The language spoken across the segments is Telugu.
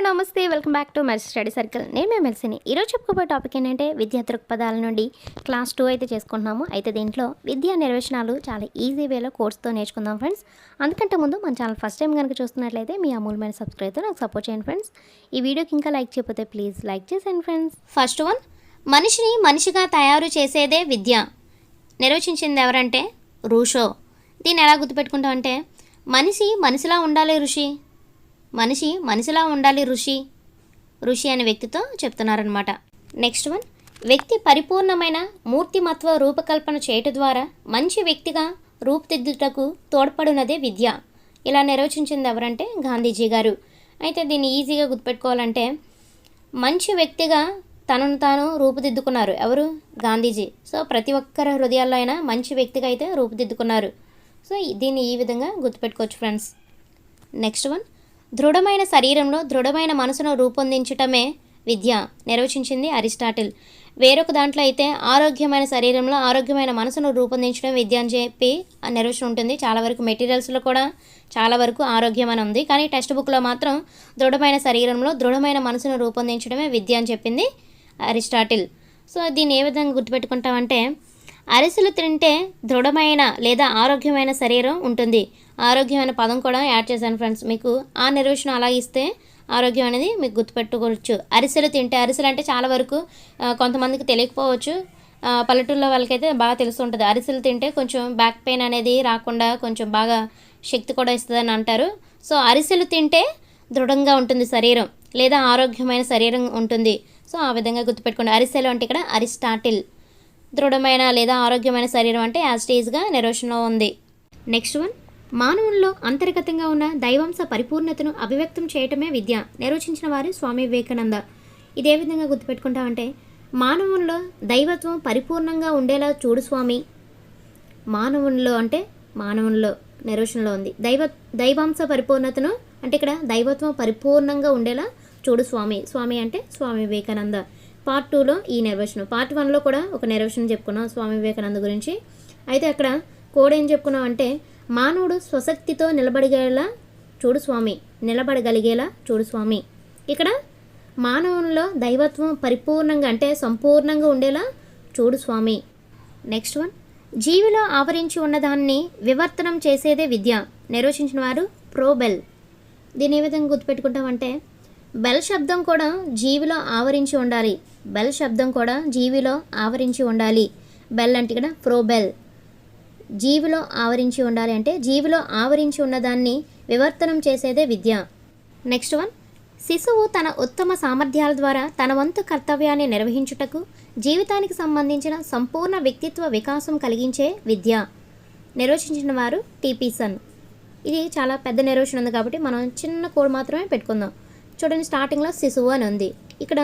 హలో నమస్తే వెల్కమ్ బ్యాక్ టు మరి స్టడీ సర్కిల్. నేను మేము మెల్సిని ఈరోజు చెప్పుకోబోయే టాపిక్ ఏంటంటే విద్యా దృక్పథాల నుండి క్లాస్ టూ అయితే చేసుకుంటున్నాము. అయితే దీంట్లో విద్యా నిర్వచనాలు చాలా ఈజీ వేలో కోర్స్తో నేర్చుకుందాం ఫ్రెండ్స్. అందుకంటే ముందు మన ఛానల్ ఫస్ట్ టైం కనుక చూస్తున్నట్లయితే మీ అమూల్యమైన సబ్స్క్రైబ్తో నాకు సపోర్ట్ చేయండి ఫ్రెండ్స్. ఈ వీడియోకి ఇంకా లైక్ చేయకపోతే ప్లీజ్ లైక్ చేసేయండి ఫ్రెండ్స్. ఫస్ట్ వన్ మనిషిని మనిషిగా తయారు చేసేదే విద్య. నిర్వచించింది ఎవరంటే రూషో. దీన్ని ఎలా గుర్తుపెట్టుకుంటాం అంటే మనిషి మనిషిలా ఉండాలి ఋషి. మనిషి మనిషిలా ఉండాలి ఋషి ఋషి అనే వ్యక్తితో చెప్తున్నారనమాట నెక్స్ట్ వన్ వ్యక్తి పరిపూర్ణమైన మూర్తిమత్వ రూపకల్పన చేయటం ద్వారా మంచి వ్యక్తిగా రూపుదిద్దుటకు తోడ్పడినదే విద్య. ఇలా నిర్వచించింది ఎవరంటే గాంధీజీ గారు. అయితే దీన్ని ఈజీగా గుర్తుపెట్టుకోవాలంటే మంచి వ్యక్తిగా తనను తాను రూపుదిద్దుకున్నారు ఎవరు? గాంధీజీ. సో ప్రతి ఒక్కరి హృదయాల్లో అయినా మంచి వ్యక్తిగా అయితే రూపుదిద్దుకున్నారు. సో దీన్ని ఈ విధంగా గుర్తుపెట్టుకోవచ్చు ఫ్రెండ్స్ నెక్స్ట్ వన్ దృఢమైన శరీరంలో దృఢమైన మనసును రూపొందించటమే విద్య నిర్వచించింది అరిస్టాటిల్. వేరొక దాంట్లో అయితే ఆరోగ్యమైన శరీరంలో ఆరోగ్యమైన మనసును రూపొందించడం విద్య అని చెప్పి నిర్వచనం ఉంటుంది. చాలా వరకు మెటీరియల్స్లో కూడా చాలా వరకు ఆరోగ్యం అని ఉంది. కానీ టెక్స్ట్ బుక్లో మాత్రం దృఢమైన శరీరంలో దృఢమైన మనసును రూపొందించడమే విద్య అని చెప్పింది అరిస్టాటిల్. సో దీన్ని ఏ విధంగా గుర్తుపెట్టుకుంటామంటే అరిసెలు తింటే దృఢమైన లేదా ఆరోగ్యమైన శరీరం ఉంటుంది. ఆరోగ్యమైన పదం కూడా యాడ్ చేశాను ఫ్రెండ్స్. మీకు ఆ నిర్వచనం అలా ఇస్తే ఆరోగ్యం అనేది మీకు గుర్తుపెట్టుకోవచ్చు. అరిసెలు తింటే అరిసెలు అంటే చాలా వరకు కొంతమందికి తెలియకపోవచ్చు. పల్లెటూళ్ళ వాళ్ళకైతే బాగా తెలుస్తుంటుంది అరిసెలు తింటే కొంచెం బ్యాక్ పెయిన్ అనేది రాకుండా కొంచెం బాగా శక్తి కూడా ఇస్తుందని అంటారు. సో అరిసెలు తింటే దృఢంగా ఉంటుంది శరీరం లేదా ఆరోగ్యమైన శరీరం ఉంటుంది. సో ఆ విధంగా గుర్తుపెట్టుకోండి. అరిసెలు అంటే ఇక్కడ అరిస్టాటిల్. దృఢమైన లేదా ఆరోగ్యమైన శరీరం అంటే యాజ్టీజ్గా నిర్వచనంలో ఉంది. Next one. మానవుల్లో అంతర్గతంగా ఉన్న దైవాంశ పరిపూర్ణతను అభివ్యక్తం చేయటమే విద్య నిర్వచించిన వారు స్వామి వివేకానంద. ఇదే విధంగా గుర్తుపెట్టుకుంటామంటే మానవుల్లో దైవత్వం పరిపూర్ణంగా ఉండేలా చూడు స్వామి. మానవుల్లో అంటే మానవుల్లో నిర్వచనంలో ఉంది. దైవ దైవాంశ పరిపూర్ణతను అంటే ఇక్కడ దైవత్వం పరిపూర్ణంగా ఉండేలా చూడు స్వామి. స్వామి అంటే స్వామి వివేకానంద. పార్ట్ టూలో ఈ నిర్వచనం పార్ట్ వన్లో కూడా ఒక నిర్వచనం చెప్పుకున్నాం స్వామి వివేకానంద గురించి. అయితే అక్కడ కోడ్ ఏం చెప్పుకున్నాం అంటే మానవుడు స్వశక్తితో నిలబడగేలా చూడు స్వామి నిలబడగలిగేలా చూడు స్వామి. ఇక్కడ మానవుల్లో దైవత్వం పరిపూర్ణంగా అంటే సంపూర్ణంగా ఉండేలా చూడు స్వామి. నెక్స్ట్ వన్ జీవిలో ఆవరించి ఉన్నదాన్ని వివర్తనం చేసేదే విద్య. నిర్వచించిన వారు ప్రోబెల్ దీని ఏ విధంగా గుర్తుపెట్టుకుంటామంటే బెల్ శబ్దం కూడా జీవిలో ఆవరించి ఉండాలి. బెల్ శబ్దం కూడా జీవిలో ఆవరించి ఉండాలి. బెల్ అంటే ఇక్కడ ప్రోబెల్. జీవిలో ఆవరించి ఉండాలి అంటే జీవిలో ఆవరించి ఉన్నదాన్ని వివర్తనం చేసేదే విద్య. Next one. శిశువు తన ఉత్తమ సామర్థ్యాల ద్వారా తన వంతు కర్తవ్యాన్ని నిర్వహించుటకు జీవితానికి సంబంధించిన సంపూర్ణ వ్యక్తిత్వ వికాసం కలిగించే విద్య. నిర్వచించిన వారు టీపీసన్ ఇది చాలా పెద్ద నిర్వచనం ఉంది కాబట్టి మనం చిన్న కోడ్ మాత్రమే పెట్టుకుందాం. చూడండి స్టార్టింగ్లో శిశువు అని ఉంది. ఇక్కడ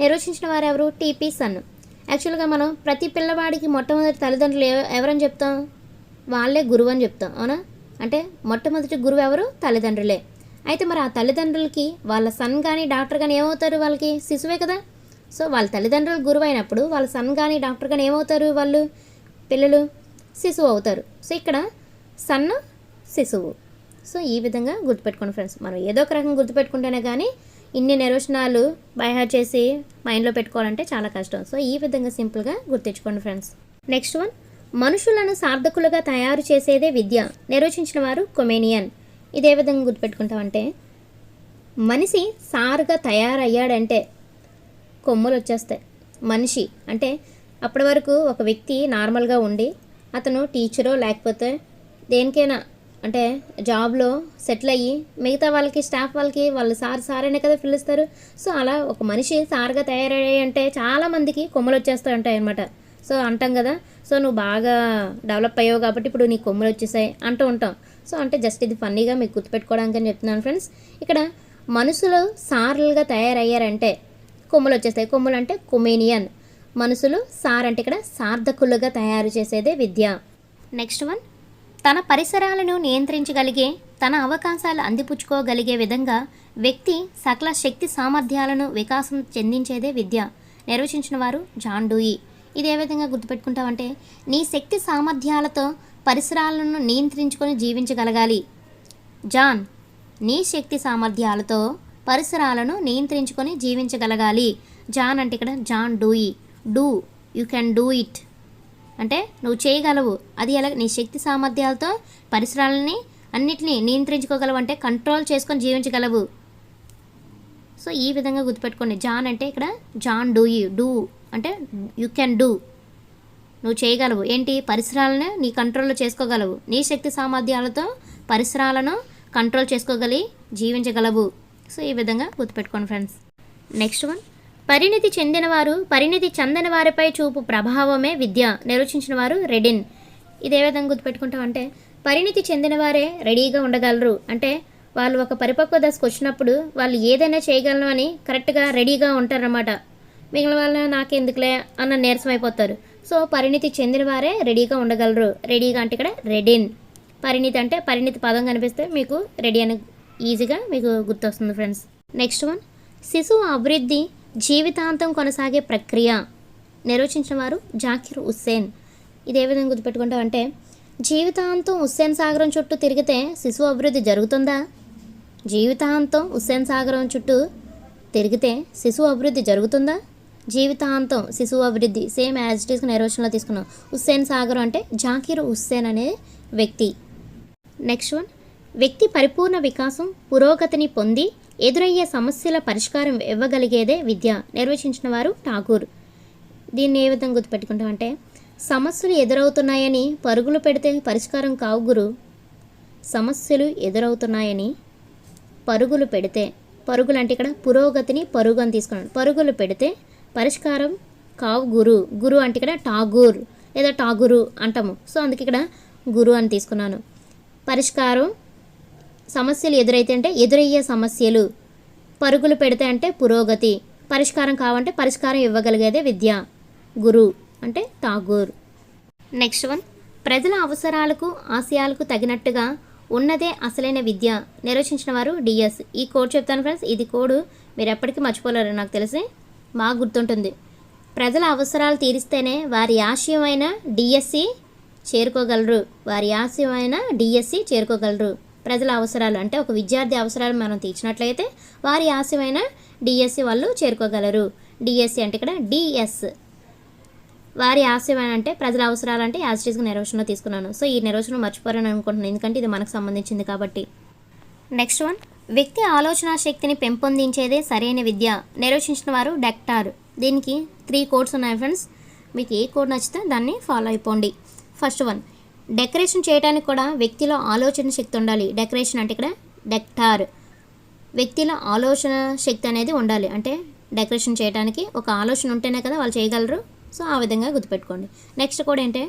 నిర్వచించిన వారు ఎవరు? టీపీ సన్. యాక్చువల్గా మనం ప్రతి పిల్లవాడికి మొట్టమొదటి తల్లిదండ్రులు ఎవరని చెప్తాం? వాళ్ళే గురువు అని చెప్తాం అవునా? అంటే మొట్టమొదటి గురువు ఎవరు? తల్లిదండ్రులే. అయితే మరి ఆ తల్లిదండ్రులకి వాళ్ళ సన్ కానీ డాక్టర్ కానీ ఏమవుతారు వాళ్ళకి? శిశువే కదా. సో వాళ్ళ తల్లిదండ్రులు గురువు అయినప్పుడు వాళ్ళ సన్ కానీ డాక్టర్ కానీ ఏమవుతారు వాళ్ళు? పిల్లలు శిశువు అవుతారు. సో ఇక్కడ సన్ శిశువు. సో ఈ విధంగా గుర్తుపెట్టుకోండి ఫ్రెండ్స్. మనం ఏదో ఒక రకంగా గుర్తుపెట్టుకుంటేనే కానీ ఇన్ని నిర్వచనాలు బైహార్ చేసి మైండ్లో పెట్టుకోవాలంటే చాలా కష్టం. సో ఈ విధంగా సింపుల్గా గుర్తించుకోండి ఫ్రెండ్స్. నెక్స్ట్ వన్ మనుషులను సార్థకులుగా తయారు చేసేదే విద్య. నిర్వచించిన వారు కొమేనియన్. ఇదే విధంగా గుర్తుపెట్టుకుంటామంటే మనిషి సారుగా తయారయ్యాడంటే కొమ్ములు వచ్చేస్తాయి. మనిషి అంటే అప్పటి వరకు ఒక వ్యక్తి నార్మల్గా ఉండి అతను టీచరో లేకపోతే దేనికైనా అంటే జాబ్లో సెటిల్ అయ్యి మిగతా వాళ్ళకి స్టాఫ్ వాళ్ళకి వాళ్ళు సార్ సార్ అనే కదా పిలుస్తారు. సో అలా ఒక మనిషి సార్గా తయారయ్యాయి అంటే చాలామందికి కొమ్మలు వచ్చేస్తూ ఉంటాయి అనమాట సో అంటాం కదా. సో నువ్వు బాగా డెవలప్ అయ్యావు కాబట్టి ఇప్పుడు నీ కొమ్మలు వచ్చేసాయి అంటూ ఉంటాం. సో అంటే జస్ట్ ఇది ఫన్నీగా మీకు గుర్తుపెట్టుకోవడానికి అని చెప్తున్నాను ఫ్రెండ్స్. ఇక్కడ మనుషులు సార్లుగా తయారయ్యారంటే కొమ్ములు వచ్చేస్తాయి. కొమ్ములు అంటే కొమేనియన్. మనుషులు సార్ అంటే ఇక్కడ సార్థకులుగా తయారు చేసేదే విద్య. Next one. తన పరిసరాలను నియంత్రించగలిగే తన అవకాశాలు అందిపుచ్చుకోగలిగే విధంగా వ్యక్తి సకల శక్తి సామర్థ్యాలను వికాసం చెందించేదే విద్య. నిర్వచించిన వారు జాన్ డూయి. ఇది ఏ విధంగా గుర్తుపెట్టుకుంటామంటే నీ శక్తి సామర్థ్యాలతో పరిసరాలను నియంత్రించుకొని జీవించగలగాలి. జాన్ నీ శక్తి సామర్థ్యాలతో పరిసరాలను నియంత్రించుకొని జీవించగలగాలి. జాన్ అంటే ఇక్కడ John Dewey. Do you can do it. అంటే నువ్వు చేయగలవు. అది ఎలా? నీ శక్తి సామర్థ్యాలతో పరిసరాలని అన్నిటినీ నియంత్రించుకోగలవు అంటే కంట్రోల్ చేసుకొని జీవించగలవు. సో ఈ విధంగా గుర్తుపెట్టుకోండి. జాన్ అంటే ఇక్కడ జాన్ డూ యూ. డూ అంటే యూ కెన్ డూ. నువ్వు చేయగలవు. ఏంటి? పరిసరాలను నీ కంట్రోల్లో చేసుకోగలవు. నీ శక్తి సామర్థ్యాలతో పరిసరాలను కంట్రోల్ చేసుకోగలి జీవించగలవు. సో ఈ విధంగా గుర్తుపెట్టుకోండి ఫ్రెండ్స్ నెక్స్ట్ వన్ పరిణితి చెందినవారు పరిణితి చెందని వారిపై చూపు ప్రభావమే విద్య నిర్వచించిన వారు రెడిన్. ఇదే విధంగా గుర్తుపెట్టుకుంటాం అంటే పరిణితి చెందినవారే రెడీగా ఉండగలరు. అంటే వాళ్ళు ఒక పరిపక్వ దశకు వచ్చినప్పుడు వాళ్ళు ఏదైనా చేయగలను అని కరెక్ట్గా రెడీగా ఉంటారన్నమాట. మిగిలిన వాళ్ళు నాకెందుకులే అన్న నీరసం అయిపోతారు. సో పరిణితి చెందిన వారే రెడీగా ఉండగలరు. రెడీగా అంటే ఇక్కడ రెడిన్. పరిణితి అంటే పరిణితి పదం కనిపిస్తే మీకు రెడీ అని ఈజీగా మీకు గుర్తొస్తుంది ఫ్రెండ్స్. నెక్స్ట్ వన్ శిశువు అభివృద్ధి జీవితాంతం కొనసాగే ప్రక్రియ. నిర్వచించిన వారు జాకిర్ హుస్సేన్. ఇదే విధంగా విధంగా గుర్తుపెట్టుకుంటామంటే జీవితాంతం హుస్సేన్ సాగరం చుట్టూ తిరిగితే శిశువు అభివృద్ధి జరుగుతుందా? జీవితాంతం హుస్సేన్ సాగరం చుట్టూ తిరిగితే శిశువు అభివృద్ధి జరుగుతుందా? జీవితాంతం శిశువు అభివృద్ధి సేమ్ యాజ్ ఇట్ ఈస్ నిర్వచనంలో తీసుకున్నాం. హుస్సేన్ సాగరం అంటే జాకీర్ హుస్సేన్ అనే వ్యక్తి. నెక్స్ట్ వన్ వ్యక్తి పరిపూర్ణ వికాసం పురోగతిని పొంది ఎదురయ్యే సమస్యల పరిష్కారం ఇవ్వగలిగేదే విద్య నిర్వచించిన వారు ఠాగూర్. దీన్ని ఏ విధంగా గుర్తుపెట్టుకుంటామంటే సమస్యలు ఎదురవుతున్నాయని పరుగులు పెడితే పరిష్కారం కావు గురు. సమస్యలు ఎదురవుతున్నాయని పరుగులు పెడితే పరుగులు అంటే ఇక్కడ పురోగతిని పరుగు అని తీసుకున్నాను పరుగులు పెడితే పరిష్కారం కావు గురు. గురు అంటే ఇక్కడ ఠాగూర్ లేదా ఠాగురు అంటాము. సో అందుకే ఇక్కడ గురు అని తీసుకున్నాను. పరిష్కారం సమస్యలు ఎదురైతే అంటే ఎదురయ్యే సమస్యలు. పరుగులు పెడితే అంటే పురోగతి. పరిష్కారం కావంటే పరిష్కారం ఇవ్వగలిగేదే విద్య. గురు అంటే ఠాగూర్. Next one. ప్రజల అవసరాలకు ఆశయాలకు తగినట్టుగా ఉన్నదే అసలైన విద్య. నిర్వచించిన వారు డిఎస్. ఈ కోడ్ చెప్తాను ఫ్రెండ్స్. ఇది కోడ్. మీరు ఎప్పటికీ మర్చిపోలేరు. నాకు తెలిసి బాగా గుర్తుంటుంది. ప్రజల అవసరాలు తీరిస్తేనే వారి ఆశయమైన డిఎస్సి చేరుకోగలరు. వారి ఆశయమైన డిఎస్సి చేరుకోగలరు. ప్రజల అవసరాలు అంటే ఒక విద్యార్థి అవసరాలు మనం తీర్చినట్లయితే వారి ఆశయమైన డిఎస్సి వాళ్ళు చేరుకోగలరు. డిఎస్సి అంటే ఇక్కడ డిఎస్ వారి ఆశయమైన అంటే ప్రజల అవసరాలు అంటే యాజిటీస్గా నిర్వచనంలో తీసుకున్నాను. సో ఈ నిర్వచనం మర్చిపోరని అనుకుంటున్నాను. ఎందుకంటే ఇది మనకు సంబంధించింది కాబట్టి. నెక్స్ట్ వన్ వ్యక్తి ఆలోచన శక్తిని పెంపొందించేదే సరైన విద్య. నిర్వచించిన వారు డెక్టార్. దీనికి త్రీ కోడ్స్ ఉన్నాయి ఫ్రెండ్స్ మీకు ఏ కోడ్ నచ్చితే దాన్ని ఫాలో అయిపోండి. ఫస్ట్ వన్ డెకరేషన్ చేయడానికి కూడా వ్యక్తిలో ఆలోచన శక్తి ఉండాలి. డెకరేషన్ అంటే ఇక్కడ డెక్టార్. వ్యక్తిలో ఆలోచన శక్తి అనేది ఉండాలి. అంటే డెకరేషన్ చేయడానికి ఒక ఆలోచన ఉంటేనే కదా వాళ్ళు చేయగలరు. సో ఆ విధంగా గుర్తుపెట్టుకోండి. నెక్స్ట్ కూడా ఏంటంటే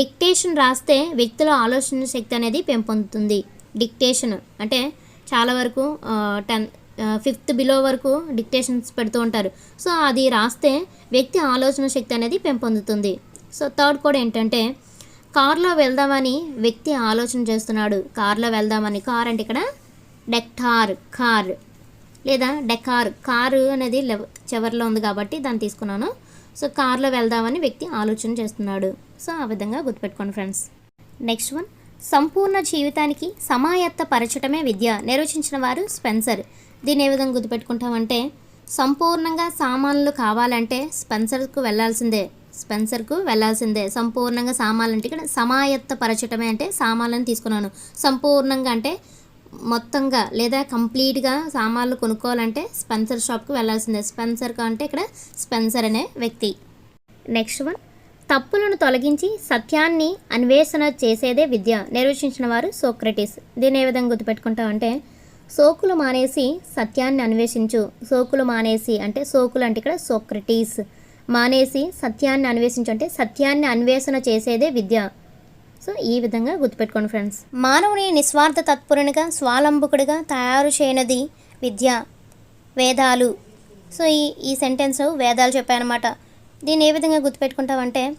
డిక్టేషన్ రాస్తే వ్యక్తిలో ఆలోచన శక్తి అనేది పెంపొందుతుంది. డిక్టేషన్ అంటే చాలా వరకు టెన్ ఫిఫ్త్ బిలో వరకు డిక్టేషన్స్ పెడుతూ ఉంటారు. సో అది రాస్తే వ్యక్తి ఆలోచన శక్తి అనేది పెంపొందుతుంది. సో థర్డ్ కూడా ఏంటంటే కార్లో వెళ్దామని వ్యక్తి ఆలోచన చేస్తున్నాడు. కార్లో వెళ్దామని కార్ అంటే ఇక్కడ డెక్టార్ కార్ లేదా డెకార్ కారు అనేది లెవ- చివరిలో ఉంది కాబట్టి దాన్ని తీసుకున్నాను. సో కార్లో వెళ్దామని వ్యక్తి ఆలోచన చేస్తున్నాడు. సో ఆ విధంగా గుర్తుపెట్టుకోండి ఫ్రెండ్స్. నెక్స్ట్ వన్ సంపూర్ణ జీవితానికి సమాయత్త పరచటమే విద్య. నిర్వచించిన వారు స్పెన్సర్. దీన్ని ఏ విధంగా గుర్తుపెట్టుకుంటామంటే సంపూర్ణంగా సామాన్లు కావాలంటే స్పెన్సర్కు వెళ్ళాల్సిందే స్పెన్సర్కు వెళ్ళాల్సిందే సంపూర్ణంగా సామాన్లు అంటే ఇక్కడ సమాయత్తపరచటమే అంటే సామాన్లను తీసుకున్నాను. సంపూర్ణంగా అంటే మొత్తంగా లేదా కంప్లీట్గా సామాన్లు కొనుక్కోవాలంటే స్పెన్సర్ షాప్కి వెళ్ళాల్సిందే స్పెన్సర్ అంటే ఇక్కడ స్పెన్సర్ అనే వ్యక్తి. Next one. తప్పులను తొలగించి సత్యాన్ని అన్వేషణ చేసేదే విద్య. నిర్వచించిన వారు సోక్రటీస్. దీన్ని ఏ విధంగా గుర్తుపెట్టుకుంటామంటే సోకులు మానేసి సత్యాన్ని అన్వేషించు. సోకులు మానేసి అంటే సోకులు అంటే ఇక్కడ సోక్రటీస్. మానేసి సత్యాన్ని అన్వేషించంటే సత్యాన్ని అన్వేషణ చేసేదే విద్య. సో ఈ విధంగా గుర్తుపెట్టుకోండి ఫ్రెండ్స్. మానవుని నిస్వార్థ తత్పరునిగా స్వాలంబకుడిగా తయారు చేయనది విద్య వేదాలు. సో ఈ ఈ సెంటెన్స్ వేదాలు చెప్పానమాట దీన్ని ఏ విధంగా గుర్తుపెట్టుకుంటామంటే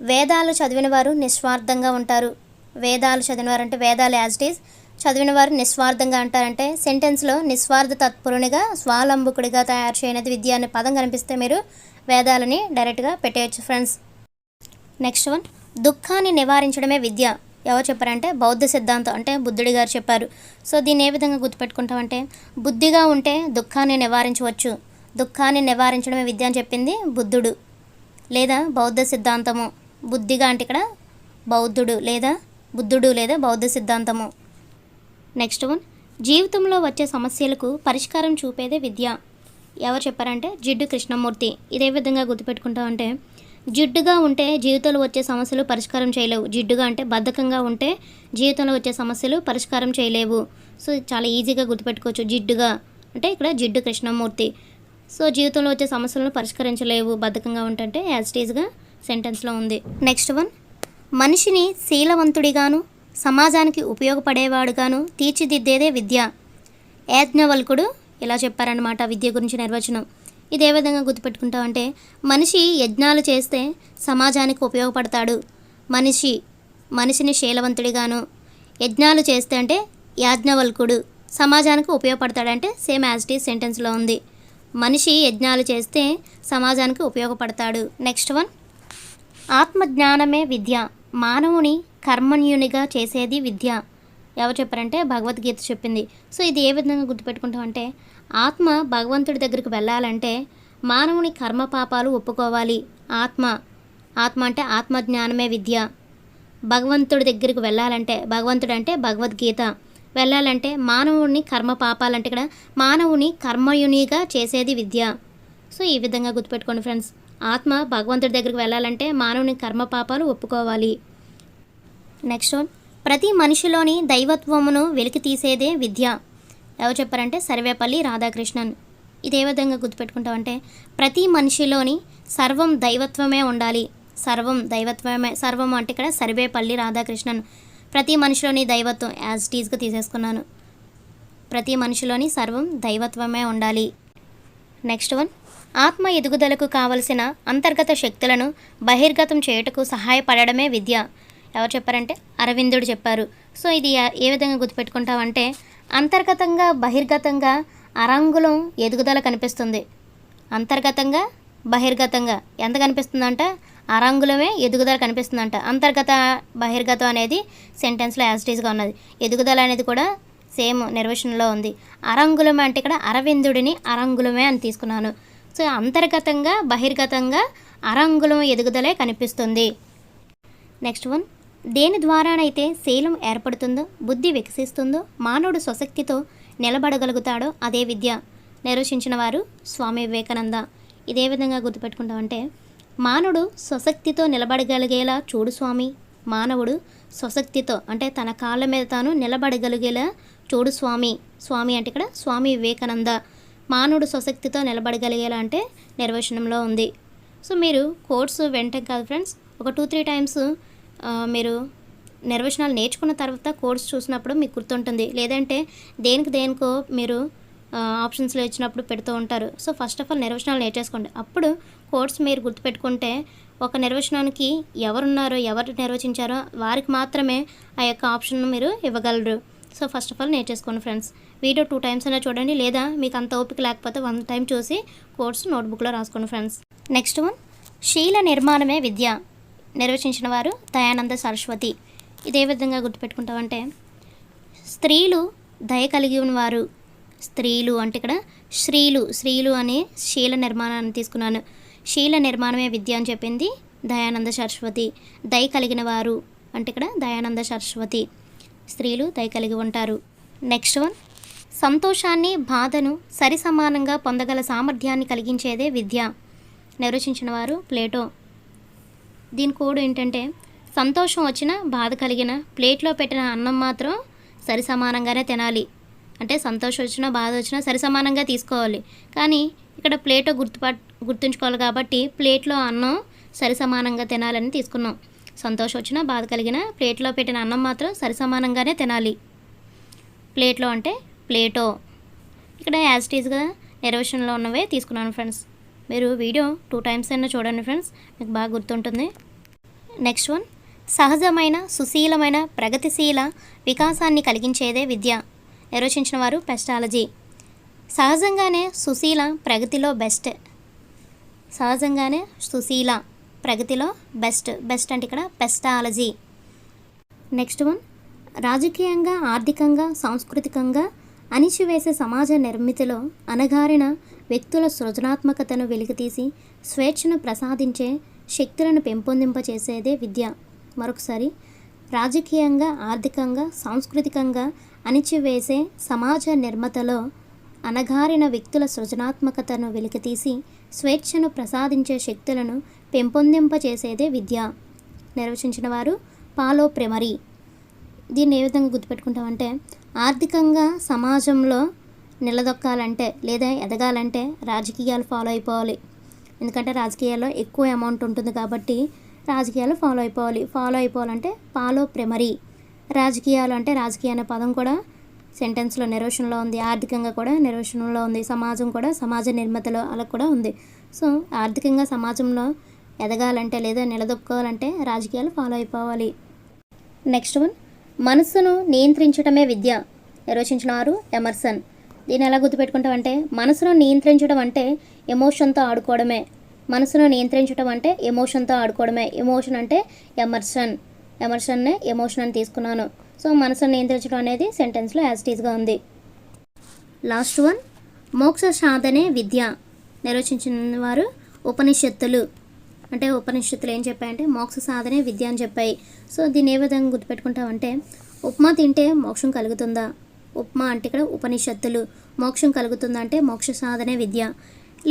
వేదాలు చదివిన వారు నిస్వార్థంగా ఉంటారు. వేదాలు చదివిన వారు అంటే వేదాలు యాజ్ ఇట్ ఈస్ చదివిన వారు నిస్వార్థంగా అంటారంటే సెంటెన్స్లో నిస్వార్థ తత్పరునిగా స్వాలంబకుడిగా తయారు చేయనది విద్య అనే పదం కనిపిస్తే మీరు వేదాలని డైరెక్ట్గా పెట్టేయచ్చు ఫ్రెండ్స్. నెక్స్ట్ వన్ దుఃఖాన్ని నివారించడమే విద్య. ఎవరు చెప్పారంటే బౌద్ధ సిద్ధాంతం అంటే బుద్ధుడి గారు చెప్పారు. సో దీన్ని ఏ విధంగా గుర్తుపెట్టుకుంటామంటే బుద్ధిగా ఉంటే దుఃఖాన్ని నివారించవచ్చు. దుఃఖాన్ని నివారించడమే విద్య అని చెప్పింది బుద్ధుడు. లేదా బౌద్ధ సిద్ధాంతము. బుద్ధిగా అంటే ఇక్కడ బౌద్ధుడు లేదా బుద్ధుడు లేదా బౌద్ధ సిద్ధాంతము. నెక్స్ట్ వన్ జీవితంలో వచ్చే సమస్యలకు పరిష్కారం చూపేదే విద్య. ఎవరు చెప్పారంటే జిడ్డు కృష్ణమూర్తి. ఇదే విధంగా గుర్తుపెట్టుకుంటామంటే జిడ్డుగా ఉంటే జీవితంలో వచ్చే సమస్యలు పరిష్కారం చేయలేవు. జిడ్డుగా అంటే బద్ధకంగా ఉంటే జీవితంలో వచ్చే సమస్యలు పరిష్కారం చేయలేవు. సో చాలా ఈజీగా గుర్తుపెట్టుకోవచ్చు. జిడ్డుగా అంటే ఇక్కడ జిడ్డు కృష్ణమూర్తి. సో జీవితంలో వచ్చే సమస్యలను పరిష్కరించలేవు. బద్ధకంగా ఉంటే యాజ్ టీజ్గా సెంటెన్స్లో ఉంది. నెక్స్ట్ వన్ మనిషిని శీలవంతుడిగాను సమాజానికి ఉపయోగపడేవాడుగాను తీర్చిదిద్దేదే విద్య. యాజ్ఞవల్కుడు ఇలా చెప్పారనమాట విద్య గురించి నిర్వచనం. ఇదే విధంగా విధంగా గుర్తుపెట్టుకుంటామంటే మనిషి యజ్ఞాలు చేస్తే సమాజానికి ఉపయోగపడతాడు. మనిషి మనిషిని శీలవంతుడిగాను. యజ్ఞాలు చేస్తే అంటే యాజ్ఞవల్కుడు. సమాజానికి ఉపయోగపడతాడంటే సేమ్ యాజ్ టీ సెంటెన్స్లో ఉంది. మనిషి యజ్ఞాలు చేస్తే సమాజానికి ఉపయోగపడతాడు. Next one. ఆత్మజ్ఞానమే విద్య. మానవుని కర్మణ్యునిగా చేసేది విద్య. ఎవరు చెప్పారంటే భగవద్గీత చెప్పింది. సో ఇది ఏ విధంగా గుర్తుపెట్టుకుంటామంటే ఆత్మ భగవంతుడి దగ్గరికి వెళ్ళాలంటే మానవుని కర్మ పాపాలు ఒప్పుకోవాలి. ఆత్మ ఆత్మ అంటే ఆత్మజ్ఞానమే విద్య. భగవంతుడి దగ్గరికి వెళ్ళాలంటే భగవంతుడు అంటే భగవద్గీత. వెళ్ళాలంటే మానవుని కర్మ పాపాలంటే ఇక్కడ మానవుని కర్మయునిగా చేసేది విద్య. సో ఈ విధంగా గుర్తుపెట్టుకోండి ఫ్రెండ్స్. ఆత్మ భగవంతుడి దగ్గరికి వెళ్ళాలంటే మానవుని కర్మ పాపాలు ఒప్పుకోవాలి. Next one. ప్రతి మనిషిలోని దైవత్వమును వెలికి తీసేదే విద్య. ఎవరు చెప్పారంటే సర్వేపల్లి రాధాకృష్ణన్. ఇదే విధంగా గుర్తుపెట్టుకుంటామంటే ప్రతి మనిషిలోని సర్వం దైవత్వమే ఉండాలి. సర్వం దైవత్వమే సర్వం అంటే ఇక్కడ సర్వేపల్లి రాధాకృష్ణన్. ప్రతి మనిషిలోని దైవత్వం యాజ్ టీజ్గా తీసేసుకున్నాను. ప్రతి మనిషిలోని సర్వం దైవత్వమే ఉండాలి. నెక్స్ట్ వన్ ఆత్మ ఎదుగుదలకు కావలసిన అంతర్గత శక్తులను బహిర్గతం చేయుటకు సహాయపడడమే విద్య. ఎవరు చెప్పారంటే అరవిందుడు చెప్పారు. సో ఇది ఏ- విధంగా గుర్తుపెట్టుకుంటామంటే అంతర్గతంగా బహిర్గతంగా అరంగులం ఎదుగుదల కనిపిస్తుంది. అంతర్గతంగా బహిర్గతంగా ఎంత కనిపిస్తుందంట? అరంగులమే ఎదుగుదల కనిపిస్తుందంట. అంతర్గత బహిర్గతం అనేది సెంటెన్స్లో యాజిటీస్గా ఉన్నది. ఎదుగుదల అనేది కూడా సేమ్ నిర్వచనంలో ఉంది. అరంగులం అంటే ఇక్కడ అరవిందుడిని అరంగులమే అని తీసుకున్నాను. సో అంతర్గతంగా బహిర్గతంగా అరంగులం ఎదుగుదలే కనిపిస్తుంది. Next one. దేని ద్వారానైతే శీలం ఏర్పడుతుందో బుద్ధి వికసిస్తుందో మానవుడు స్వశక్తితో నిలబడగలుగుతాడో అదే విద్య. నిర్వచించిన వారు స్వామి వివేకానంద. ఇదే విధంగా గుర్తుపెట్టుకుంటామంటే మానవుడు స్వశక్తితో నిలబడగలిగేలా చూడు స్వామి. మానవుడు స్వశక్తితో అంటే తన కాళ్ళ మీద తాను నిలబడగలిగేలా చూడు స్వామి. స్వామి అంటే ఇక్కడ స్వామి వివేకానంద. మానవుడు స్వశక్తితో నిలబడగలిగేలా అంటే నిర్వచనంలో ఉంది. సో మీరు కోర్సు వెంటనే కాదు ఫ్రెండ్స్. ఒక టూ త్రీ టైమ్స్ మీరు నిర్వచనాలు నేర్చుకున్న తర్వాత కోర్స్ చూసినప్పుడు మీకు గుర్తుంటుంది. లేదంటే దేనికి దేనికో మీరు ఆప్షన్స్లో ఇచ్చినప్పుడు పెడుతూ ఉంటారు. సో ఫస్ట్ ఆఫ్ ఆల్ నిర్వచనాలు నేర్చేసుకోండి. అప్పుడు కోర్స్ మీరు గుర్తుపెట్టుకుంటే ఒక నిర్వచనానికి ఎవరున్నారో ఎవరు నిర్వచించారో వారికి మాత్రమే ఆ యొక్క ఆప్షన్ మీరు ఇవ్వగలరు. సో ఫస్ట్ ఆఫ్ ఆల్ నేర్చేసుకోండి ఫ్రెండ్స్ వీడియో టూ టైమ్స్ అయినా చూడండి లేదా మీకు అంత ఓపిక లేకపోతే వన్ టైం చూసి కోర్స్ నోట్బుక్లో రాసుకోండి ఫ్రెండ్స్ నెక్స్ట్ వన్ శీల నిర్మాణమే విద్య. నిర్వచించిన వారు దయానంద సరస్వతి. ఇదే విధంగా గుర్తుపెట్టుకుంటామంటే స్త్రీలు దయ కలిగి ఉన్నవారు స్త్రీలు అంటే ఇక్కడ స్త్రీలు స్త్రీలు అనే శీల నిర్మాణాన్ని తీసుకున్నాను. శీల నిర్మాణమే విద్య అని చెప్పింది దయానంద సరస్వతి. దయ కలిగిన వారు అంటే ఇక్కడ దయానంద సరస్వతి. స్త్రీలు దయ కలిగి ఉంటారు. నెక్స్ట్ వన్ సంతోషాన్ని బాధను సరి సమానంగా పొందగల సామర్థ్యాన్ని కలిగించేదే విద్య. నిర్వచించిన వారు ప్లేటో. దీని కోడ్ ఏంటంటే సంతోషం వచ్చిన బాధ కలిగిన ప్లేట్లో పెట్టిన అన్నం మాత్రం సరి సమానంగానే తినాలి. అంటే సంతోషం వచ్చినా బాధ వచ్చినా సరి సమానంగా తీసుకోవాలి. కానీ ఇక్కడ ప్లేటో గుర్తుపట్ గుర్తుంచుకోవాలి కాబట్టి ప్లేట్లో అన్నం సరి సమానంగా తినాలని తీసుకున్నాం. సంతోషం వచ్చినా బాధ కలిగిన ప్లేట్లో పెట్టిన అన్నం మాత్రం సరి సమానంగానే తినాలి. ప్లేట్లో అంటే ప్లేటో. ఇక్కడ యాజ్ టీజ్గా నిర్వచనంలో ఉన్నవే తీసుకున్నాను ఫ్రెండ్స్. మీరు వీడియో టూ టైమ్స్ అయినా చూడండి ఫ్రెండ్స్ మీకు బాగా గుర్తుంటుంది. నెక్స్ట్ వన్ సహజమైన సుశీలమైన ప్రగతిశీల వికాసాన్ని కలిగించేదే విద్య. నిర్వచించిన వారు పెస్టాలజీ. సహజంగానే సుశీల ప్రగతిలో బెస్ట్. సహజంగానే సుశీల ప్రగతిలో బెస్ట్. బెస్ట్ అంటే ఇక్కడ పెస్టాలజీ. నెక్స్ట్ వన్ రాజకీయంగా ఆర్థికంగా సాంస్కృతికంగా అణిచివేసే సమాజ నిర్మితిలో అణగారిన వ్యక్తుల సృజనాత్మకతను వెలికితీసి స్వేచ్ఛను ప్రసాదించే శక్తులను పెంపొందింపచేసేదే విద్య. మరొకసారి రాజకీయంగా ఆర్థికంగా సాంస్కృతికంగా అణిచివేసే సమాజ నిర్మతలో అణగారిన వ్యక్తుల సృజనాత్మకతను వెలికితీసి స్వేచ్ఛను ప్రసాదించే శక్తులను పెంపొందింపచేసేదే విద్య. నిర్వచించిన వారు పాలో ప్రెమరీ. దీన్ని ఏ విధంగా గుర్తుపెట్టుకుంటామంటే ఆర్థికంగా సమాజంలో నిలదొక్కాలంటే లేదా ఎదగాలంటే రాజకీయాలు ఫాలో అయిపోవాలి. ఎందుకంటే రాజకీయాల్లో ఎక్కువ అమౌంట్ ఉంటుంది కాబట్టి రాజకీయాలు ఫాలో అయిపోవాలి. ఫాలో అయిపోవాలంటే పాలో ప్రెమరీ. రాజకీయాలు అంటే రాజకీయ అనే పదం కూడా సెంటెన్స్లో నిర్వచనంలో ఉంది. ఆర్థికంగా కూడా నిర్వచనంలో ఉంది. సమాజం కూడా సమాజ నిర్మతలో అలా కూడా ఉంది. సో ఆర్థికంగా సమాజంలో ఎదగాలంటే లేదా నిలదొక్కోవాలంటే రాజకీయాలు ఫాలో అయిపోవాలి. నెక్స్ట్ వన్ మనస్సును నియంత్రించడమే విద్య. నిర్వచించిన వారు ఎమర్సన్. దీన్ని ఎలా గుర్తుపెట్టుకుంటామంటే మనసును నియంత్రించడం అంటే ఎమోషన్తో ఆడుకోవడమే. మనసును నియంత్రించడం అంటే ఎమోషన్తో ఆడుకోవడమే. ఎమోషన్ అంటే ఎమర్షన్. ఎమర్షన్నే ఎమోషన్ అని తీసుకున్నాను. సో మనసును నియంత్రించడం అనేది సెంటెన్స్లో యాజిటీజ్గా ఉంది. లాస్ట్ వన్ మోక్ష సాధనే విద్య. నిర్వచించిన వారు ఉపనిషత్తులు. అంటే ఉపనిషత్తులు ఏం చెప్పాయంటే మోక్ష సాధనే విద్య అని చెప్పాయి. సో దీన్ని ఏ విధంగా గుర్తుపెట్టుకుంటామంటే ఉప్మా తింటే మోక్షం కలుగుతుందా? ఉపమా అంటే ఇక్కడ ఉపనిషత్తులు. మోక్షం కలుగుతుందంటే మోక్ష సాధనే విద్య.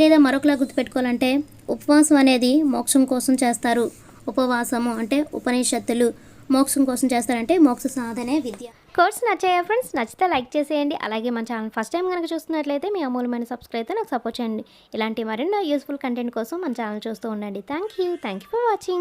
లేదా మరొకలా గుర్తుపెట్టుకోవాలంటే ఉపవాసం అనేది మోక్షం కోసం చేస్తారు. ఉపవాసము అంటే ఉపనిషత్తులు. మోక్షం కోసం చేస్తారంటే మోక్ష సాధనే విద్య. కోర్స్ నచ్చాయా ఫ్రెండ్స్? నచ్చితే లైక్ చేసేయండి. అలాగే మన ఛానల్ ఫస్ట్ టైం కనుక చూస్తున్నట్లయితే మీ అమూల్యమైన సబ్స్క్రైబ్ అయితే నాకు సపోర్ట్ చేయండి. ఇలాంటి మరెన్నో యూస్ఫుల్ కంటెంట్ కోసం మన ఛానల్ చూస్తూ ఉండండి. Thank you thank you for watching.